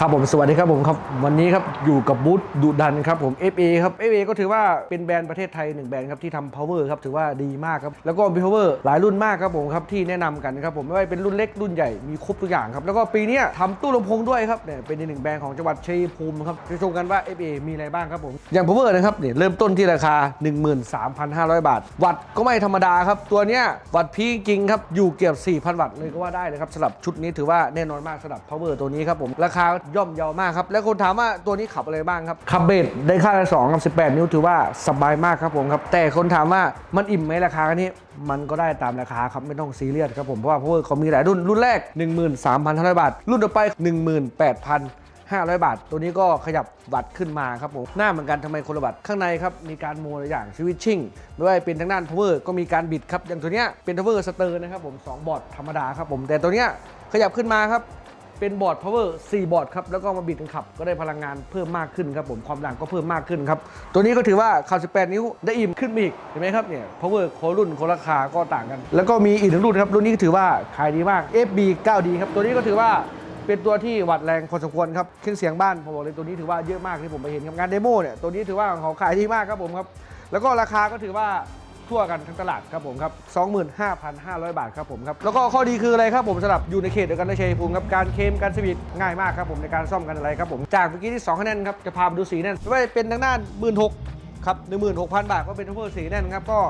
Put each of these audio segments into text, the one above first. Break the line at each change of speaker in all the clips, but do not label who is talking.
ครับผมสวัสดีครับผมครับวันนี้ครับอยู่กับบูธดุดันครับผม FA ครับ FA ก็ถือว่าเป็นแบรนด์ประเทศไทยหนึ่งแบรนด์ครับที่ทำ power ครับถือว่าดีมากครับแล้วก็มี power หลายรุ่นมากครับผมครับที่แนะนำกันครับผมไม่ว่าเป็นรุ่นเล็กรุ่นใหญ่มีครบทุกอย่างครับแล้วก็ปีนี้ทำตู้ลำโพงด้วยครับเนี่ยเป็นอีกหนึ่งแบรนด์ของจังหวัดชัยภูมิครับจะชมกันว่า FA มีอะไรบ้างครับผมอย่าง power นะครับเนี่ยเริ่มต้นที่ราคา 13,500 บาท วัตต์ก็ไม่ธรรมดาครับตัวเนี้ยวัตต์พีจริงครับอยู่เกือบ4,000 วัตต์เลยก็ว่าได้เลยครับสำหรับชุดนี้ถือว่าแน่นอนมากสำหรับ power ตัวนี้ครับผมราคาย่อมเยาวมากครับ แล้วคนถามว่าตัวนี้ขับอะไรบ้างครับขับเบสได้ค่าละ2กับ18 นิ้วถือว่าสบายมากครับผมครับ แต่คนถามว่ามันอิ่มไหมราคานี้ มันก็ได้ตามราคาครับไม่ต้องซีเรียสครับผมเพราะว่า power เขามีหลายรุ่นรุ่นแรก 13,500 บาท รุ่นต่อไป 18,000 500 บาท ตัวนี้ก็ขยับวัตต์ขึ้นมาครับผมหน้าเหมือนกันทำไมคนละวัตต์ข้างในครับ มีการโมลอย่างสวิตชิ่งไม่ว่าเป็นทางด้าน power ก็มีการบิดครับ อย่างตัวเนี้ยเป็น power สเตอร์นะครับผม2บอร์ดธรรมดาครับผมแต่ตัวเนี้ยขยับขึ้นมาครับ เป็นบอร์ด power 4บอร์ดครับ แล้วก็มาบิดกันขับ ก็ได้พลังงานเพิ่มมากขึ้นครับผมความดังก็เพิ่มมากขึ้นครับ ตัวนี้ก็ถือว่าขับ18 นิ้วได้อิ่มขึ้นอีก เห็นไหมครับเนี่ย power โครุ่นโคราคาก็ต่างกัน แล้วก็มีอีกหนึ่งรุ่นครับ รุ่นนี้ก็ถือว่าขายดีมาก FB 9D ครับ ตัวนี้ก็ถือว่าเป็นตัวที่วัดแรงพอสมควรครับเครื่องเสียงบ้านผมบอกเลยตัวนี้ถือว่าเยอะมากที่ผมไปเห็นครับงานเดโมเนี่ยตัวนี้ถือว่าเขาขายดีมากครับผมครับแล้วก็ราคาก็ถือว่า ทั่วกันทั้งตลาดครับผมครับ 25,500 บาทครับผมครับ แล้วก็ข้อดีคืออะไรครับผมสำหรับอยู่ในเขตเดียวกันในชัยภูมิครับการเคมการสวิตง่ายมากครับผมในการซ่อมกันอะไรครับผมจากเมื่อกี้ที่2คะแนนครับจะพาไปดูสีแน่นไม่ว่าจะเป็นทางด้าน1 6 0 0 0ครับ16,000บาทก็เป็นทัพเปอร์สีแน่นครับก็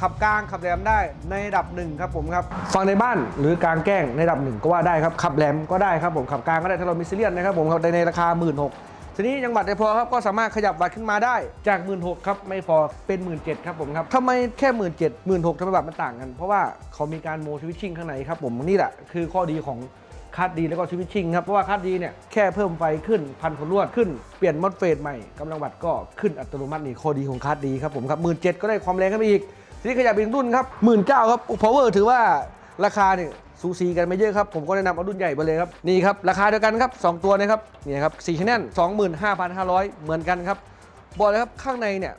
ขับกลางขับแหลมได้ในระดับหนึ่งครับผมครับฟังในบ้านหรือกลางแกล้งในระดับหนึ่งก็ว่าได้ครับขับแหลมก็ได้ครับผมขับกลางก็ได้ถ้าเรามีซีเรียสนะครับผมครับในราคา 1 6ื่น ทีนี้ยังบัตรไม่พอครับก็สามารถขยับบัตรขึ้นมาได้จาก 1 6ื่นครับไม่พอเป็น 1 7ื่นครับผมครับทำไมแค่ 1 7ื่นเจ็ดหมื่นหกทำไมบัตรมันต่างกัน เพราะว่าเขามีการโมสวิตชิ่งข้างในครับผมนี่แหละคือข้อดีของคาดดีแล้วก็สวิตชิ่งครับ เพราะว่าคาดดีเนี่ยแค่เพิ่มไฟขึ้นพันคนรวดขึ้น เปลี่ยนมอดเฟสใหม่กำลังวัตต์ก็ขึ้นอัตโนมัตินี่ข้อดีของคาดดีครับผมครับหมื่นเจ็ดก็ได้ความแรงขึ้นไปอีกทีนี้ขยับอีกรุ่นครับหมื่นเก้าครับ power ถือว่าราคาเนี่ย สูสีกันไม่เยอะครับ ผมก็แนะนำเอารุ่นใหญ่ไปเลยครับ นี่ครับ ราคาเดียวกันครับ 2 ตัวนะครับนี่ครับ4ชแนล25,500เหมือนกันครับ บอกเลยครับข้างในเนี่ย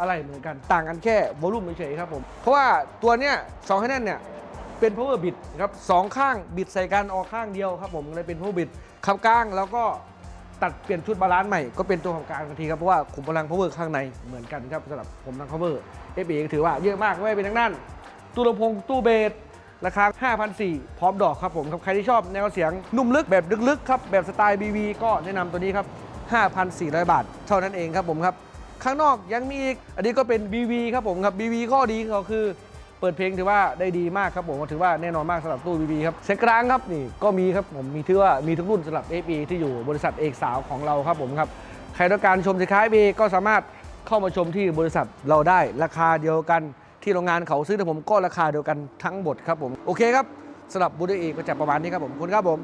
อะไรเหมือนกันต่างกันแค่วอลลุ่มเฉยๆครับผม เพราะว่าตัวเนี้ยสองคะแนนเนี่ยเป็น power bit ครับสองข้างบิดใส่กันออกข้างเดียวครับผมเลยเป็น power bit ขับกลางแล้วก็ตัดเปลี่ยนชุดบาลานซ์ใหม่ก็เป็นตัวขับกลางทันทีครับเพราะว่าขุมพลัง power ข้างในเหมือนกันครับสำหรับผมทาง power FA ถือว่าเยอะมากไม่ว่าเป็นทางด้านตู้ลำโพงตู้เบส ราคา 5,400 พร้อมดอกครับผมครับใครที่ชอบแนวเสียงนุ่มลึกแบบลึกๆครับแบบสไตล์ BV ก็แนะนำตัวนี้ครับ 5,400 บาท เท่านั้นเองครับผมครับ ข้างนอกยังมีอีก อันนี้ก็เป็น BV ครับผมครับ BV ข้อดีของเขาคือเปิดเพลงถือว่าได้ดีมากครับผมก็ถือว่าแน่นอนมากสำหรับตู้ BV ครับเสียงกลางครับนี่ก็มีครับผมมีถือว่ามีทุกรุ่นสำหรับ FE ที่อยู่บริษัทเอกสาวของเราครับผมครับใครต้องการชมสินค้า FE ก็สามารถเข้ามาชมที่บริษัทเราได้ราคาเดียวกัน ที่โรงงานเขาซื้อแต่ผมก็ราคาเดียวกันทั้งหมดครับผมโอเคครับสำหรับบูธเอกก็จะประมาณนี้ครับผมขอบคุณครับผม